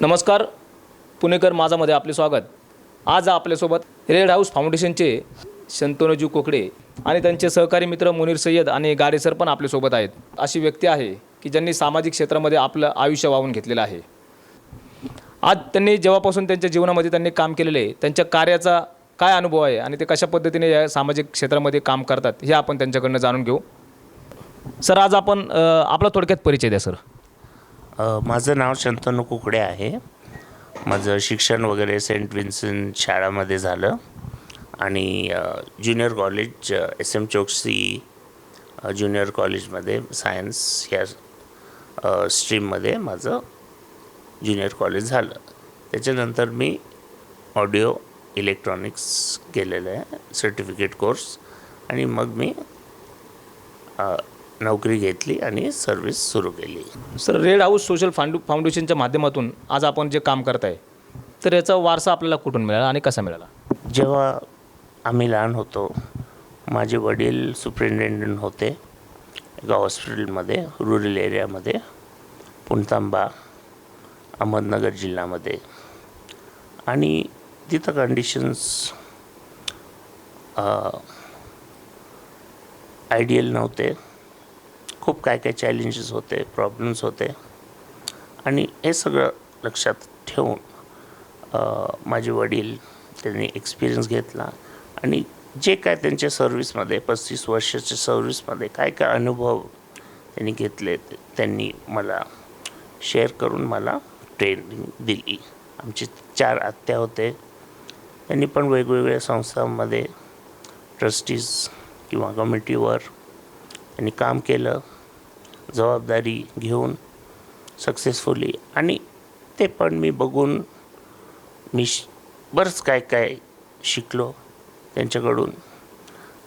नमस्कार पुणेकर माझामध्ये आपले स्वागत. आज आपल्यासोबत रेड हाऊस फाउंडेशनचे शंतनूजी कोकडे आणि त्यांचे सहकारी मित्र मुनीर सय्यद आणि गाडे सर पण आपल्यासोबत आहेत. अशी व्यक्ती आहे की ज्यांनी सामाजिक क्षेत्रामध्ये आपलं आयुष्य वाहून घेतलेलं आहे. आज त्यांनी जेव्हापासून त्यांच्या जीवनामध्ये त्यांनी काम केलेले आहे त्यांच्या कार्याचा काय अनुभव आहे आणि ते कशा पद्धतीने या सामाजिक क्षेत्रामध्ये काम करतात हे आपण त्यांच्याकडनं जाणून घेऊ. सर आज आपण आपला थोडक्यात परिचय द्या सर. माझं नाव शंतनू कुकडे आहे. माझं शिक्षण वगैरे सेंट विन्सन शाळामध्ये झालं. आणि junior college S M Choksi junior कॉलेजमध्ये सायन्स ह्या स्ट्रीममध्ये माझं ज्युनियर कॉलेज झालं. त्याच्यानंतर मी ऑडिओ इलेक्ट्रॉनिक्स केलेलं आहे सर्टिफिकेट कोर्स. आणि मग मी नोकरी घेतली आणि सर्विस सुरू केली. सर रेड हाऊस सोशल फांडू फाउंडेशनच्या माध्यमातून आज आपण जे काम करताय तर याचा वारसा आपल्याला कुठून मिळाला आणि कसा मिळाला? जेव्हा आम्ही लहान होतो माझे वडील सुप्रिंटेंडंट होते एका हॉस्पिटलमध्ये रुरल एरियामध्ये पुणतांबा अहमदनगर जिल्ह्यामध्ये. आणि तिथं कंडिशन्स आयडियल नव्हते. खूप काय काय चॅलेंजेस होते प्रॉब्लेम्स होते. आणि हे सगळं लक्षात ठेवून माझे वडील त्यांनी एक्सपिरियन्स घेतला. आणि जे काय त्यांच्या सर्व्हिसमध्ये पस्तीस वर्षाच्या सर्व्हिसमध्ये काय काय अनुभव त्यांनी घेतले त्यांनी मला शेअर करून मला ट्रेनिंग दिली. आमचे चार आत्या होते. त्यांनी पण वेगवेगळ्या संस्थांमध्ये ट्रस्टीज किंवा कमिटीवर त्यांनी काम केलं जबाबदारी घेऊन सक्सेसफुली आणि ते पण मी बघून मी श बरंच काय काय शिकलो त्यांच्याकडून.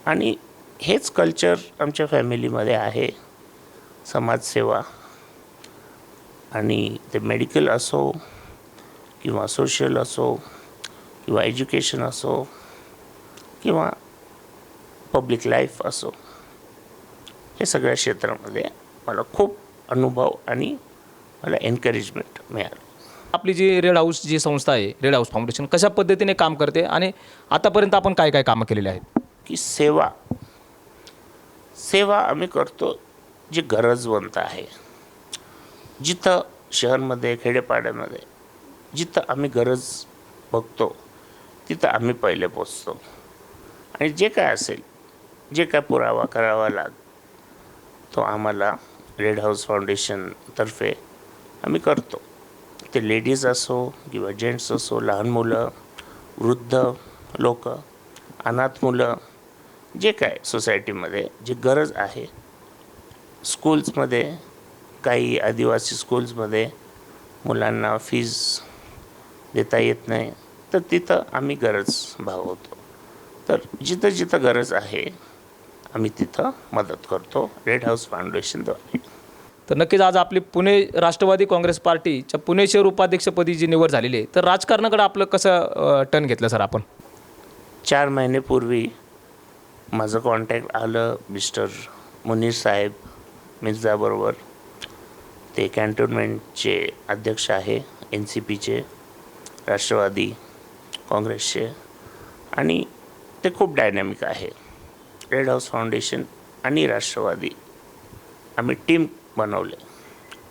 आणि हेच कल्चर आमच्या फॅमिलीमध्ये आहे समाजसेवा. आणि ते मेडिकल असो किंवा सोशल असो किंवा एज्युकेशन असो किंवा पब्लिक लाईफ असो. हे सगळ्या क्षेत्रामध्ये मला खूप अनुभव आणि मला एनकरेजमेंट मिळालं. आपली जी रेड हाऊस जी संस्था आहे रेड हाऊस फाउंडेशन कशा पद्धतीने काम करते आणि आतापर्यंत आपण काय काय कामं केलेली आहेत? की सेवा सेवा आम्ही करतो जी गरजवंत आहे. जिथं शहरमध्ये खेडेपाड्यामध्ये जिथं आम्ही गरज बघतो तिथं आम्ही पहिले पोचतो. आणि जे काय असेल जे काय पुरावा करावा लाग तो आम्हाला रेड हाऊस फाउंडेशनतर्फे आम्ही करतो. ते लेडीज असो किंवा जेंट्स असो लहान मुलं वृद्ध लोक अनाथ मुलं जे काय सोसायटीमध्ये जी गरज आहे स्कूल्समध्ये काही आदिवासी स्कूल्समध्ये मुलांना फीज देता येत नाही तर तिथं आम्ही गरज भागवतो. तर जिथं जिथं गरज आहे आम्ही तिथं मदत करतो. रेड हाऊस फाउंडेशनद्वारे तर नक्कीच आज आपली पुणे राष्ट्रवादी काँग्रेस पार्टीच्या पुणे शहर उपाध्यक्षपदी जी निवड झालेली आहे तर राजकारणाकडे आपलं कसं टर्न घेतलं सर आपण? चार महिनेपूर्वी माझं कॉन्टॅक्ट आलं मिस्टर मुनीर साहेब मिर्झाबरोबर. ते कॅन्टोन्मेंटचे अध्यक्ष आहे एन सी पीचे राष्ट्रवादी काँग्रेसचे. आणि ते खूप डायनॅमिक आहे. रेड हाऊस फाउंडेशन आणि राष्ट्रवादी. आम्ही टीम बनवले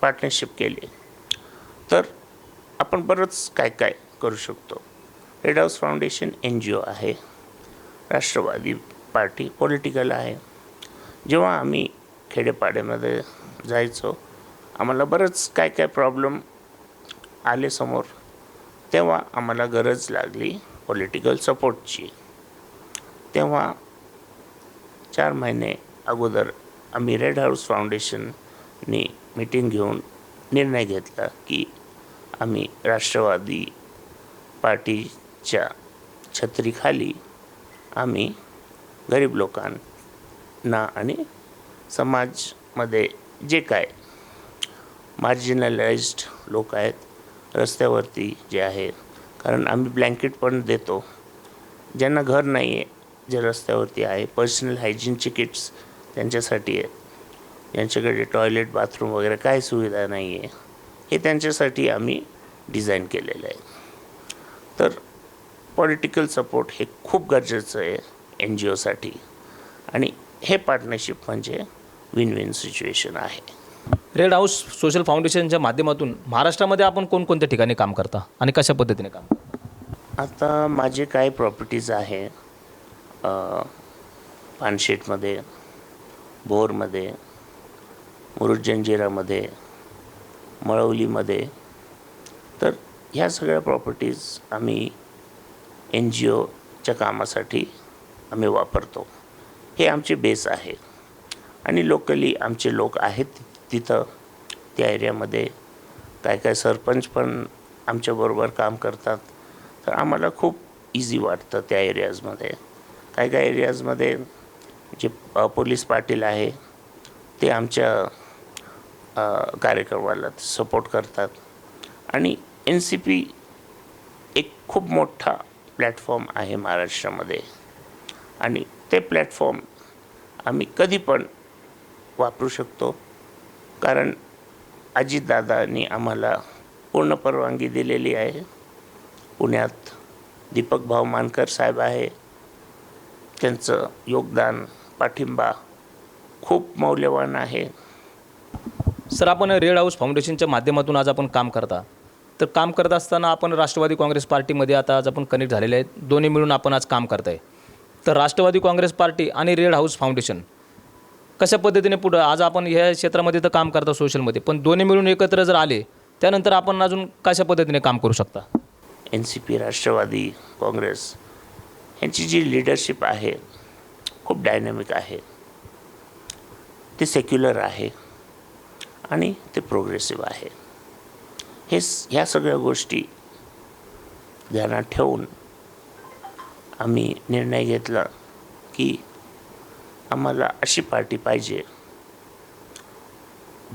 पार्टनरशिप केली. तर आपण बरंच काय काय करू शकतो. Red house foundation N G O आहे राष्ट्रवादी पार्टी पॉलिटिकल आहे. जेव्हा आम्ही खेडेपाड्यामध्ये जायचो आम्हाला बरंच काय काय प्रॉब्लेम आले समोर तेव्हा आम्हाला गरज लागली पॉलिटिकल सपोर्टची तेव्हा चार महिने अगोदर आम्ही रेड हाऊस फाउंडेशननी मीटिंग घेऊन निर्णय घेतला की आम्ही राष्ट्रवादी पार्टीच्या छत्रीखाली आम्ही गरीब लोकांना आणि समाजमध्ये जे काय मार्जिनलाइज्ड लोक आहेत रस्त्यावरती जे आहेत कारण आम्ही ब्लँकेट पण देतो. ज्यांना घर नाही आहे जे रस्त्यावरती आहे. पर्सनल हायजीनचे किट्स त्यांच्यासाठी आहेत ज्यांच्याकडे टॉयलेट बाथरूम वगैरे काय सुविधा नाही आहे हे त्यांच्यासाठी आम्ही डिझाईन केलेलं आहे. तर पॉलिटिकल सपोर्ट हे खूप गरजेचं आहे एन जी ओसाठी आणि हे पार्टनरशिप म्हणजे विन विन सिच्युएशन आहे रेड हाऊस सोशल फाउंडेशनच्या माध्यमातून महाराष्ट्रामध्ये आपण कोणकोणत्या ठिकाणी काम करता? आणि कशा पद्धतीने काम करता? आता माझे काही प्रॉपर्टीज आहे पानशेतमध्ये भोरमध्ये मुरुड जंजिरामध्ये मळवलीमध्ये. तर ह्या सगळ्या प्रॉपर्टीज आम्ही एन जी ओच्या कामासाठी आम्ही वापरतो. हे आमचे बेस आहे. आणि लोकली आमचे लोक आहेत तिथं त्या एरियामध्ये. काय काय सरपंच पण आमच्याबरोबर काम करतात. तर आम्हाला खूप इझी वाटतं त्या एरियाजमध्ये काही काही एरियाजमध्ये जे पोलीस पाटील आहे ते आमच्या कार्यक्रमाला सपोर्ट करतात. आणि एन सी पी एक खूप मोठा प्लॅटफॉर्म आहे महाराष्ट्रामध्ये. आणि ते प्लॅटफॉर्म आम्ही कधी पण वापरू शकतो. कारण अजितदादांनी आम्हाला पूर्ण परवानगी दिलेली आहे. पुण्यात दीपक भाऊ मानकर साहेब आहे. त्यांचं योगदान पाठिंबा खूप मौल्यवान आहे. सर आपण रेड हाऊस फाउंडेशनच्या माध्यमातून आज आपण काम करता. तर काम करत असताना आपण राष्ट्रवादी काँग्रेस पार्टीमध्ये आता आज आपण कनेक्ट झालेले आहेत. दोन्ही मिळून आपण आज काम करताय. तर राष्ट्रवादी काँग्रेस पार्टी आणि रेड हाऊस फाउंडेशन कशा पद्धतीने पुढं आज आपण ह्या क्षेत्रामध्ये तर काम करता सोशलमध्ये पण दोन्ही मिळून एकत्र जर आले त्यानंतर आपण अजून कशा पद्धतीने काम करू शकता? N C P Rashtravadi Congress यांची जी लिडरशिप आहे खूप डायनॅमिक आहे. ते सेक्युलर आहे आणि ते प्रोग्रेसिव्ह आहे. हे ह्या सगळ्या गोष्टी ध्यानात ठेवून आम्ही निर्णय घेतला की आम्हाला अशी पार्टी पाहिजे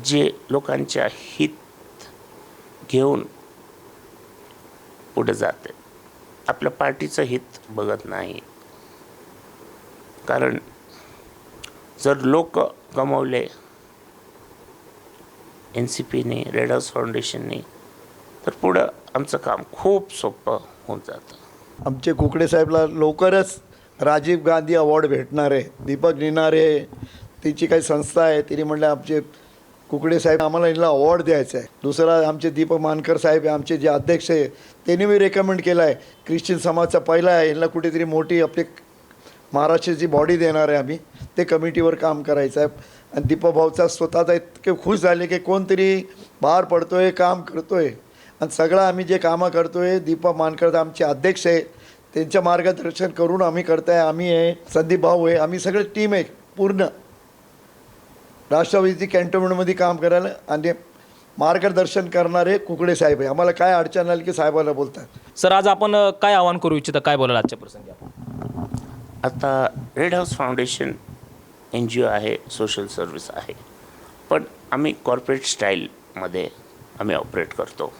जे लोकांच्या हित घेऊन पुढे जाते. आपल्या पार्टीचं हित बघत नाही. कारण जर लोक गमावले एन सी पीने रेड हाऊस फाउंडेशनने तर पुढं आमचं काम खूप सोपं होऊन जातं. आमचे कुकडे साहेबला लवकरच राजीव गांधी अवॉर्ड भेटणार आहे. दीपक निनारे तिची काही संस्था आहे तिने म्हणलं आमचे कुकडे साहेब आम्हाला यांना अवॉर्ड द्यायचा आहे. दुसरा आमचे दीपक मानकर साहेब आहे आमचे जे अध्यक्ष आहे त्यांनी मी रेकमेंड केलं आहे. ख्रिश्चन समाजचा पहिला आहे यांना कुठेतरी मोठी आपली महाराष्ट्राची बॉडी देणार आहे आम्ही ते कमिटीवर काम करायचं आहे. आणि दीपक भाऊचा स्वतःचा इतके खुश झाले की कोणतरी बाहेर आहे काम करतो आहे आणि सगळं आम्ही जे कामं करतो आहे दीपक मानकर आमचे अध्यक्ष आहे त्यांच्या मार्गदर्शन करून आम्ही करताय. आम्ही आहे संदीप भाऊ आहे आम्ही सगळे टीम आहे पूर्ण. राष्ट्रवादीची कॅन्टोन्मेंटमध्ये काम करायला आणि मार्गदर्शन करणारे कुकडे साहेब आहे. आम्हाला काय अडचण आली की साहेबाला बोलतात. सर आज आपण काय आवाहन करू इच्छिता? काय बोलाल आजच्या प्रसंगी आपण? आता red house foundation N G O आहे सोशल सर्व्हिस आहे. पण आम्ही कॉर्पोरेट स्टाईलमध्ये आम्ही ऑपरेट करतो.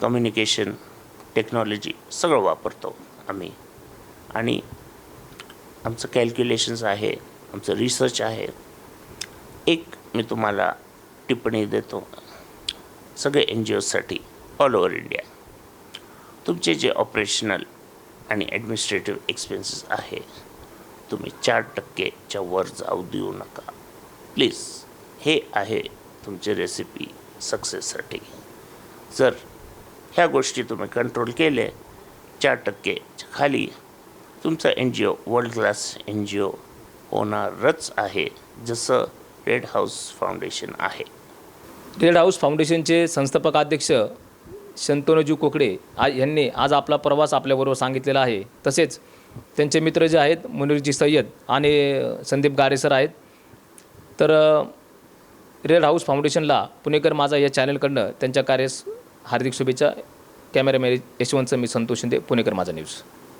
कम्युनिकेशन टेक्नॉलॉजी सगळं वापरतो आम्ही. आणि आमचं कॅल्क्युलेशन्स आहे आमचं रिसर्च आहे. एक मी तुम्हाला टिप्पणी देतो. सगळे एन जी ओसाठी ऑल ओव्हर इंडिया तुमचे जे ऑपरेशनल आणि ॲडमिनिस्ट्रेटिव्ह एक्सपेन्सेस आहे तुम्ही चार टक्केच्या वर जाऊ देऊ नका. प्लीज हे आहे तुमची रेसिपी सक्सेससाठी जर ह्या गोष्टी तुम्ही कंट्रोल केले चार टक्केच्या खाली तुमचा N G O world class N G O होणारच आहे. जसं रेड हाऊस फाउंडेशन आहे. रेड हाऊस फाउंडेशनचे संस्थापक अध्यक्ष कोकडे आ यांनी आज आपला प्रवास आपल्याबरोबर सांगितलेला आहे. तसेच त्यांचे मित्र जे आहेत मुनीरजी सय्यद आणि संदीप गारेसर आहेत. तर रेड हाऊस फाउंडेशनला पुणेकर माझा या चॅनलकडनं त्यांच्या कार्यास हार्दिक शुभेच्छा. कॅमेरामॅन यशवंतचं मी संतोष शिंदे पुणेकर माझा न्यूज.